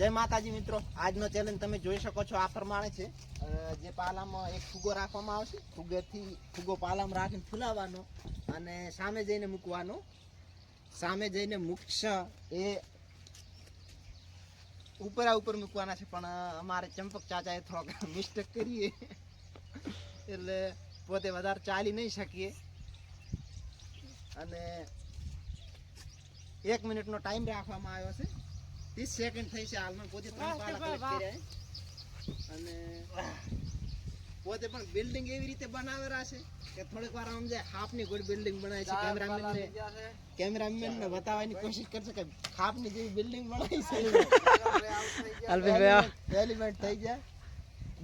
જય માતાજી મિત્રો. આજનો ચેલેન્જ તમે જોઈ શકો છો આ પ્રમાણે છે. જે પાલામાં એક ફુગો રાખવામાં આવશે. ફુગેથી ફુગો પાલામાં રાખીને ફૂલાવવાનો અને સામે જઈને મૂકવાનો. સામે જઈને મુક્ષ એ ઉપરા ઉપર મૂકવાના છે, પણ અમારે ચંપક ચાચાએ થોડોક મિસ્ટેક કરીએ. એટલે પોતે વધારે ચાલી નહીં શકીએ. અને એક મિનિટનો ટાઈમ રાખવામાં આવ્યો છે. ત્રીસ સેકન્ડ થઈ છે હાલમાં. પોતે ત્રણ પાડા કર્યા અને પોતે પણ બિલ્ડિંગ એવી રીતે બનાવેલા છે કે થોડીક વાર આમ જાય હાફની ગોળ બિલ્ડિંગ બનાવી છે કેમેરામેન ને. કેમેરામેન ને બતાવવાની કોશિશ કરશે કે હાફની જેવી બિલ્ડિંગ બનાવી છે. અલ્પેશભાઈ એલિમેન્ટ થઈ જાય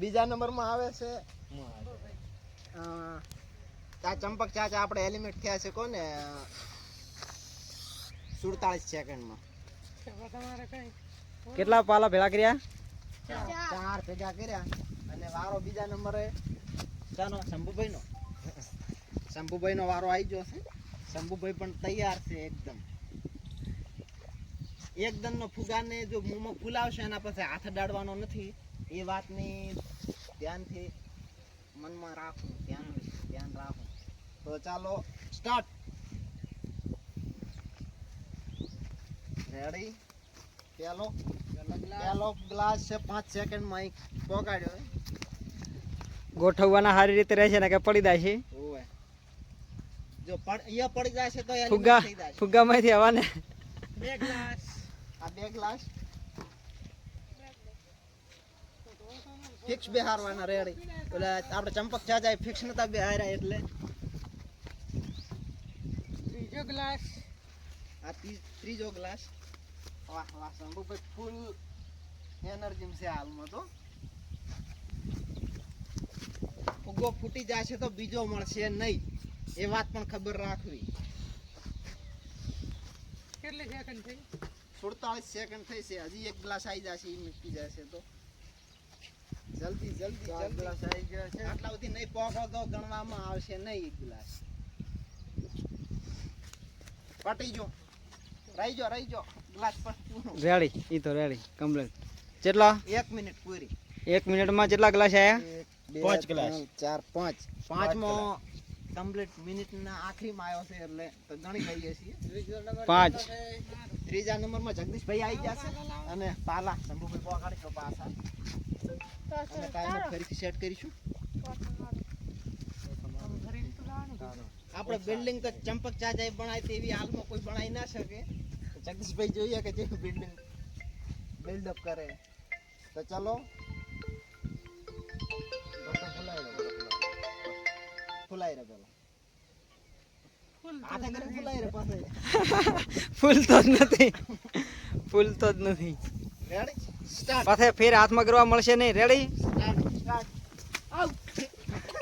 બીજા નંબરમાં આવે છે. આ ચંપક ચાચા આપણે એલિમેન્ટ થયા છે કોને? સુડતાલીસ સેકન્ડમાં કેટલા પાલા ભેગા કર્યા? ચાર. ભેગા કર્યા અને વારો બીજા નંબરે. ચાનો શંભુભાઈ નો શંભુભાઈ નો વારો આવી ગયો છે. શંભુભાઈ પણ તૈયાર છે એકદમ. એકદમ નો ફુગાને જો મોમાં ફૂલાવશે એના પછી હાથ ડાળવાનો નથી. એ વાતની ધ્યાનથી મનમાં રાખવું ધ્યાન ધ્યાન રાખવું તો ચાલો સ્ટાર્ટ રેડી પેલો પેલો ગ્લાસ છે પાંચ સેકન્ડમાં અહીં પોગાડ્યો ગોઠવવાના સારી રીતે રહેશે ને કે પડી જાય છે? જો પડ અહીંયા પડી જાય છે તો ફુગ્ગા. ફુગ્ગામાંથી હવાને બે ગ્લાસ. આ બે ગ્લાસ? Fix બેહારવાના ready. એટલે આપણે ચંપક જાય ફિક્સ નતા બેહાર્યા એટલે. ત્રીજો ગ્લાસ. આ ત્રીજો ગ્લાસ. વાહ વાહ શંભુભાઈ ફૂલ એનર્જી છે હાલમાં તો. ફુગ્ગો ફૂટી જશે તો બીજો મળશે નહીં. એ વાત પણ ખબર રાખવી. કેટલી સેકન્ડ થઈ? સુડતાલીસ સેકન્ડ થઈ છે. હજી એક ગ્લાસ આવી જશે એ મૂકી જશે તો. જલ્દી જલ્દી જલ્દી. ગ્લાસ આવી ગયા છે. આટલા સુધી નહીં પહોંચો તો ગણવામાં આવશે નહીં એક ગ્લાસ પટી જો રહી જો રહી જો ગ્લાસ પર પૂરો. રેડી ઈ તો રેડી કમ્પ્લીટ કેટલા? એક મિનિટ પૂરી. એક મિનિટમાં કેટલા ગ્લાસ આયા? બે, પાંચ ગ્લાસ. ત્રણ, ચાર પાંચ. પાંચમો કમ્પ્લીટ મિનિટના આખરીમાં આવ્યો છે એટલે તો ગણી લઈએ છીએ. પાંચ. ત્રીજા નંબરમાં જગદીશભાઈ આવી જશે અને પાલા શંભુભાઈ પહોંચાડીશું પાછા. અને ટાઈમર ફરીથી સેટ કરીશું. આપણે બિલ્ડિંગ તો ચંપક ચાચાએ બનાવી તેવી હાલમાં કોઈ બનાવી ના શકે. જગદીશભાઈ જોઈએ કે જેવી બિલ્ડિંગ બિલ્ડઅપ કરે. તો ચલો. ફુલાઈ રહ્યો પેલા. હાથે કરીને ફુલાઈ રહે પાસે ફૂલ તો જ નથી. ફૂલ તો જ નથી. પાસે ફેર હાથમાં કરવા મળશે નહીં. રેડી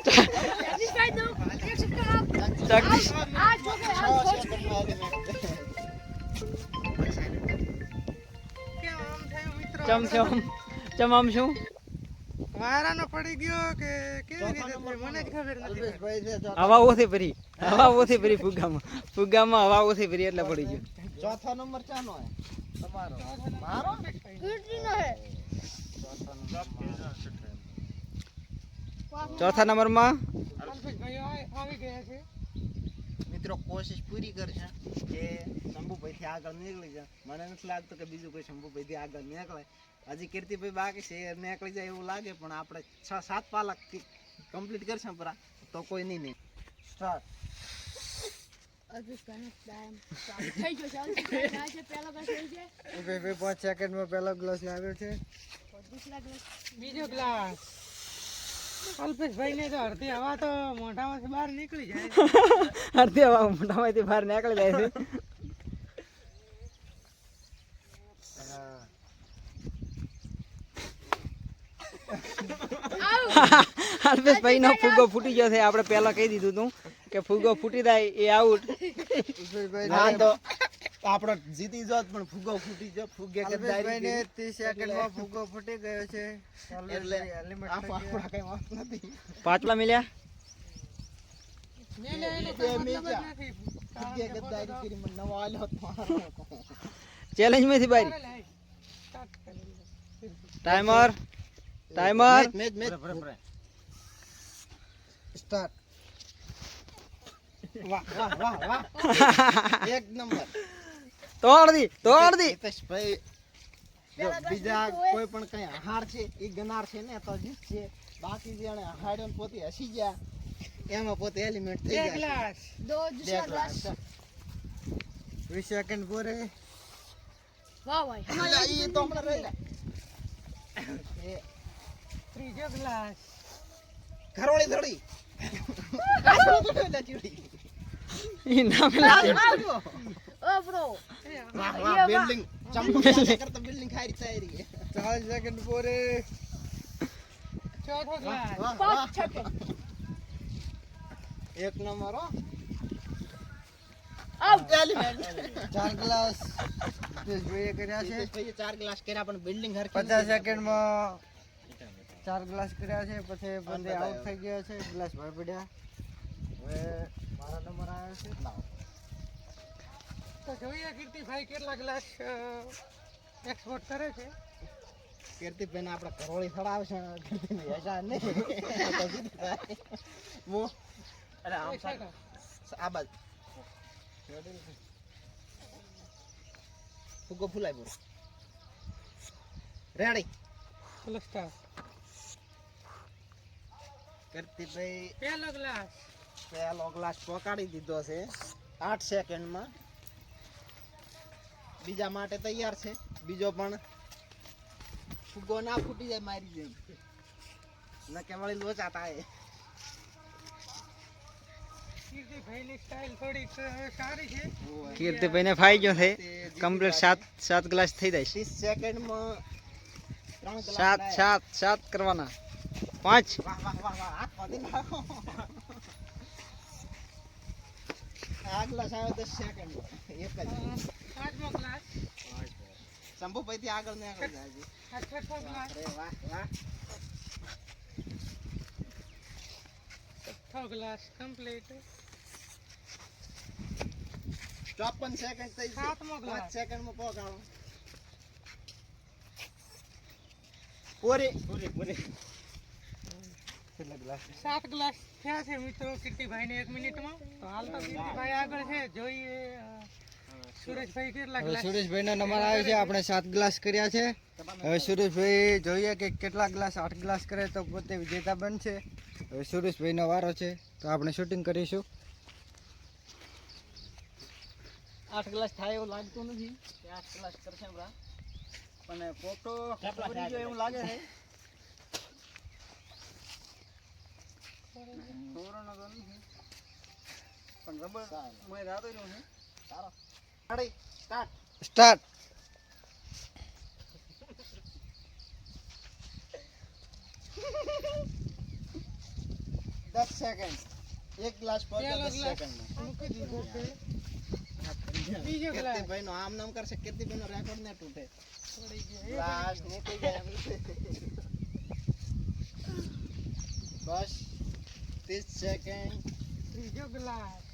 જગદીશ. ચમ ચમ ચમ આમ શું વારાનો પડી ગયો કે કેવી રીતે? મને જ ખબર નથી હવા ઓછી ભરી. હવા ઓછી ભરી ફુગ્ગામાં. ફુગ્ગામાં હવા ઓછી ભરી એટલે પડી ગયો. ચોથો નંબર ચાનો હે? તમારો. મારો? ચોથા નંબરમાં? આવી ગયા છે. મિત્રો કોશિશ પૂરી કરશે કે શંભુભાઈથી આગળ નીકળી જાય મને નથી લાગતું કે બીજું કોઈ શંભુભાઈથી આગળ નીકળે. હજી કીર્તિભાઈ બાકી છે એ નીકળી જાય એવું લાગે પણ આપણે છ સાત પાલક કમ્પ્લીટ કરશે પરા. તો કોઈ નહીં નહીં સ્ટાર્ટ પાંચ સેકન્ડમાં પહેલો ગ્લાસ લાવ્યો છે. બીજો ગ્લાસ અલ્પેશભાઈ ને તો અડધી હવા તો મોઢામાંથી બહાર નીકળી જાય. અડધી હવા મોટામાંથી બહાર નીકળી જાય છે. અલ્પેશભાઈ નો ફુગ્ગો ફૂટી ગયો છે આપણે પહેલા કહી દીધું હતું કે ફુગ્ગો ફૂટી જાય એ આઉટ ના તો. આપણો જીતી જોત પણ ફુગ્ગો ફૂટી જો ફુગ્ગે કે દારી ગઈ. ત્રીસ સેકન્ડમાં ફૂગો ફૂટી ગયો છે. એટલે આપ- આપણા કઈ વાત નથી. પાંચલા મિલ્યા. ફુગ્ગે કે દારી કરી મને ચેલેન્જમાંથી બારી timer timer match match start વાહ વાહ વાહ વાહ. એક નંબર. તોડ તોડદી. તોડદી ભાઈ. બીજા કોઈ પણ કઈ હાર છે એ ગનાર છે ને તો જીત છે. બાકી જેને હાડ્યો પોતે હસી ગયા એમાં પોતે એલિમેન્ટ થઈ ગયા ગ્લાસ. દો જુસા ગ્લાસ. 20 સેકન્ડ પૂરે. વાહ ભાઈ. હમણાં ઈ તો હમણાં રહી લે ત્રીજો ગ્લાસ. ઘરવાળી ધડી આ તો તો ચીડી ઈ નામ લાગ્યો ચાર ગ્લાસ જોઈએ કર્યા છે ચાર ગ્લાસ કર્યા પણ બિલ્ડિંગ હરકી 50 સેકન્ડમાં ચાર ગ્લાસ કર્યા છે પછી બંદે આઉટ થઈ ગયા છે ગ્લાસ ભર પડ્યા હવે મારા નંબર આવ્યો છે તો જોઈએ કીર્તિભાઈ કેટલા ગ્લાસ એક્સપોર્ટ કરે છે? કીર્તિભાઈને આપણે કરોળી ફળાવશે હસા નહીં. અરે આમ આ બાજુ. ફુગ્ગો ફૂલાય બોલ રેડી સ્ટાર્ટ કીર્તિભાઈ પહેલો ગ્લાસ. પહેલો ગ્લાસ પકાડી દીધો છે. આઠ સેકન્ડમાં બીજા માટે તૈયાર છે. બીજો પણ ફુગ્ગો ના ફૂટી જાય મારી જેમ. ન કે વળી લોચા થાય. કીર્તિભાઈ ને ફાઈ ગયો છે. કમ્પ્લીટ સાત સાત ગ્લાસ થઈ જાય ત્રીસ સેકન્ડમાં ત્રણ સાત સાત સાત કરવાના. પાંચ. વાહ વાહ વાહ વાહ હાથ પાડી નાખો. આ ગ્લાસ આવ્યો દસ સેકન્ડ એક જ. પાંચમો ગ્લાસ શંભુભાઈ થી આગળ ને આગળ જાય. છે. છઠ્ઠો ગ્લાસ અરે વાહ વાહ. છઠ્ઠો ગ્લાસ કમ્પ્લીટ ચોપન સેકન્ડ થઈ સાતમો ગ્લાસ. પાંચ સેકન્ડમાં પહોંચાડો પૂરી. પૂરી પૂરી. સાત ગ્લાસ થયા છે મિત્રો. કીર્તિભાઈને એક મિનિટમાં. હાલ તો કીર્તિભાઈ આગળ છે. જોઈએ. સુરેશભાઈ નો નંબર આવ્યો છે આપણે સાત ગ્લાસ કર્યા છે. હવે સુરેશભાઈ જોઈએ કે કેટલા ગ્લાસ આઠ ગ્લાસ કરે તો પોતે વિજેતા બનશે. હવે સુરેશભાઈ નો વારો છે તો આપણે શૂટિંગ કરીશું. આઠ ગ્લાસ થાય એવું લાગતું નથી. આઠ ગ્લાસ કરશે પણ ફોટો એવું લાગે છે. પણ રબર મેં રાતો રહ્યો છે. સારો રેડી સ્ટાર્ટ સ્ટાર્ટ દસ સેકન્ડ એક ગ્લાસ પહોંચ્યો પહેલો દસ ગ્લાસ. સેકન્ડમાં મૂકી દીધો છે બીજો ગ્લાસ કીર્તિભાઈ નો આમ નામ કરશે કીર્તિભાઈ નો રેકોર્ડ ને તૂટે પડી ગયો. ગ્લાસ નીકળી જાય એમ. બસ ત્રીસ સેકન્ડ ત્રીજો ગ્લાસ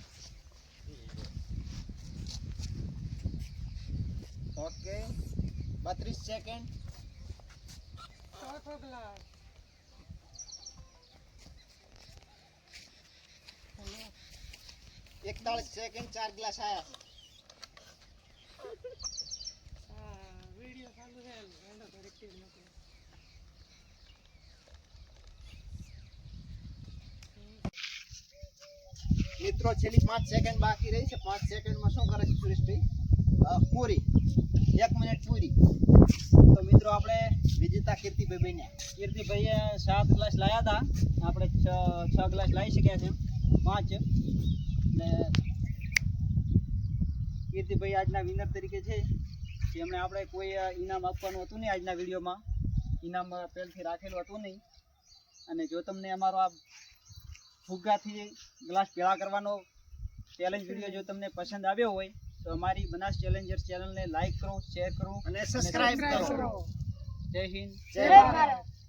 ઓકે બત્રીસ સેકન્ડ ચોથો ગ્લાસ એકતાળીસ સેકન્ડ ચાર ગ્લાસ આયા હા વીડિયો ચાલુ છે એનો corrective નથી. મિત્રો છેલ્લી પાંચ સેકન્ડ બાકી રહી છે પાંચ સેકન્ડમાં શું કરે છે સુરેશભાઈ? અ, પૂરી. એક મિનિટ પૂરી. તો મિત્રો આપણે વિજેતા કીર્તિભાઈ બન્યા. કીર્તિભાઈએ સાત ગ્લાસ લાયા હતા. આપણે છ છ ગ્લાસ લાવી શક્યા છે પાંચ. ને કીર્તિભાઈ આજના વિનર તરીકે છે. જેમણે આપણે કોઈ ઇનામ આપવાનું હતું નહીં આજના વિડીયોમાં. ઇનામ પહેલથી રાખેલું હતું નહીં. અને જો તમને અમારો આ ફુગ્ગાથી ગ્લાસ પેળા કરવાનો ચેલેન્જ વીડિયો જો તમને પસંદ આવ્યો હોય તો અમારી બનાસ ચેલેન્જર ચેનલને લાઈક કરો શેર કરો અને સબસ્ક્રાઇબ કરો. જય હિન્દ. જય ભારત.